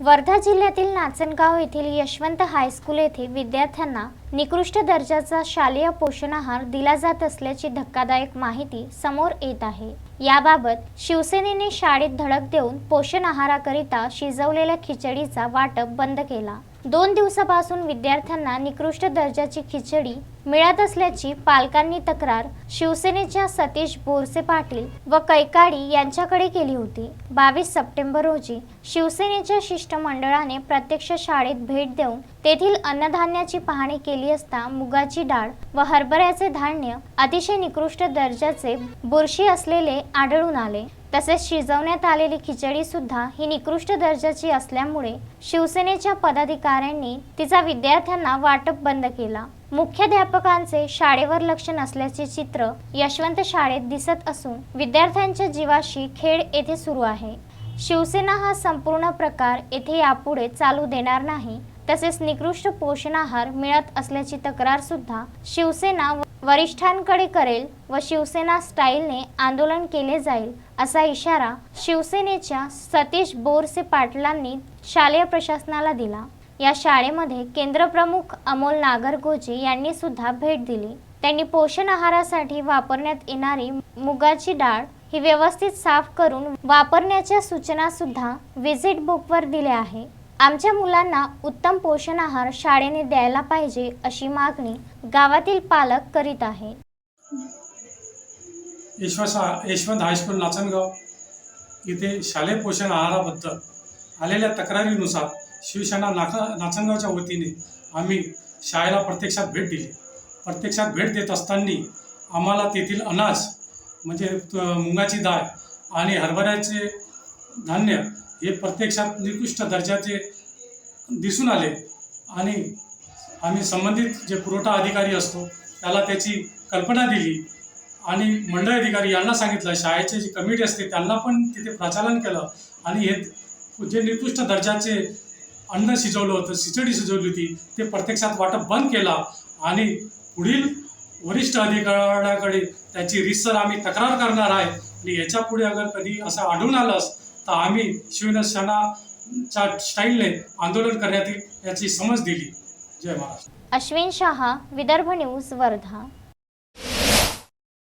वर्धा जिल्ह्यातील नाचनगाव येथील यशवंत हायस्कूल येथे विद्यार्थ्यांना निकृष्ट दर्जाचा शालेय पोषण आहार दिला जात असल्याची धक्कादायक माहिती समोर येत आहे. याबाबत शिवसेनेने शाळेत धडक देऊन पोषण आहाराकरिता शिजवलेल्या खिचडीचा वाटप बंद केला. दोन दिवसापासून विद्यार्थ्यांना निकृष्ट दर्जाची खिचडी मिळत असल्याची पालकांनी तक्रार शिवसेनेच्या सतीश बोरसे पाटील व कैकाडी यांच्याकडे केली होती. बावीस सप्टेंबर रोजी शिवसेनेच्या शिष्टमंडळाने प्रत्यक्ष शाळेत भेट देऊन तेथील अन्नधान्याची पाहणी केली असता मुगाची डाळ व हरभऱ्याचे धान्य अतिशय निकृष्ट दर्जाचे बुरशी असलेले आढळून आले. तसेच शिजवण्यात आलेली खिचडी सुद्धा ही निकृष्ट दर्जाची असल्यामुळे शिवसेनेच्या पदाधिकाऱ्यांनी तिचा विद्यार्थ्यांना वाटप बंद केला. मुख्याध्यापकांचे शाळेवर लक्ष नसल्याचे चित्र यशवंत शाळेत दिसत असून विद्यार्थ्यांच्या जीवाशी खेळ येथे सुरू आहे. शिवसेना हा संपूर्ण प्रकार येथे यापुढे चालू देणार नाही तसेच निकृष्ट पोषण आहार मिळत असल्याची तक्रार सुद्धा शिवसेना वरिष्ठांकडे करेल व शिवसेना स्टाईलने आंदोलन केले जाईल असा इशारा शिवसेनेच्या सतीश बोरसे पाटलांनी शालेय प्रशासनाला दिला. या शाळेमध्ये केंद्रप्रमुख अमोल नागरगोजे यांनी सुद्धा भेट दिली. त्यांनी पोषण आहारासाठी वापरण्यात येणारी मुगाची डाळ ही व्यवस्थित साफ करून वापरण्याच्या सूचना सुद्धा व्हिजिट बुकवर दिल्या आहे. आमच्या मुलांना उत्तम पोषण आहार शाळेने द्यायला पाहिजे अशी मागणी गावातील पालक करीत आहेत. Yashwant Yashwant high school Nachangaon. इथे शालेय पोषण आहाराबद्दल आलेल्या तक्रारीनुसार शिवसेना नाका नाचनगावच्या वतीने आम्ही शाळेला प्रत्यक्षात भेट दिली. प्रत्यक्षात भेट देत असताना आम्हाला तेथील अनाज म्हणजे त- मुगाची डाळ आणि हरभऱ्याचे धान्य हे प्रत्यक्षात निकृष्ट दर्जाचे दिसून आले. आणि आम्ही संबंधित जे पुरवठा अधिकारी असतो त्याला त्याची कल्पना दिली. आणि मंडळ अधिकारी यांना सांगितलं शाळेचे जी कमिटी असते त्यांना पण तिथे प्रचालन केलं. आणि हे जे निकृष्ट दर्जाचे अन्न शिजवलं होतं खिचडी शिजवली होती ते प्रत्यक्षात वाटप बंद केला. आणि पुढील वरिष्ठ अधिकाऱ्याकडे त्याची रिसर आम्ही तक्रार करणार आहे. आणि याच्यापुढे अगर कधी असं आढळून आलंच तर आम्ही शिवसेनाच्या स्टाईलने आंदोलन करण्यात येईल याची समज दिली. जय महाराष्ट्र. अश्विन शहा विदर्भ न्यूज वर्धा.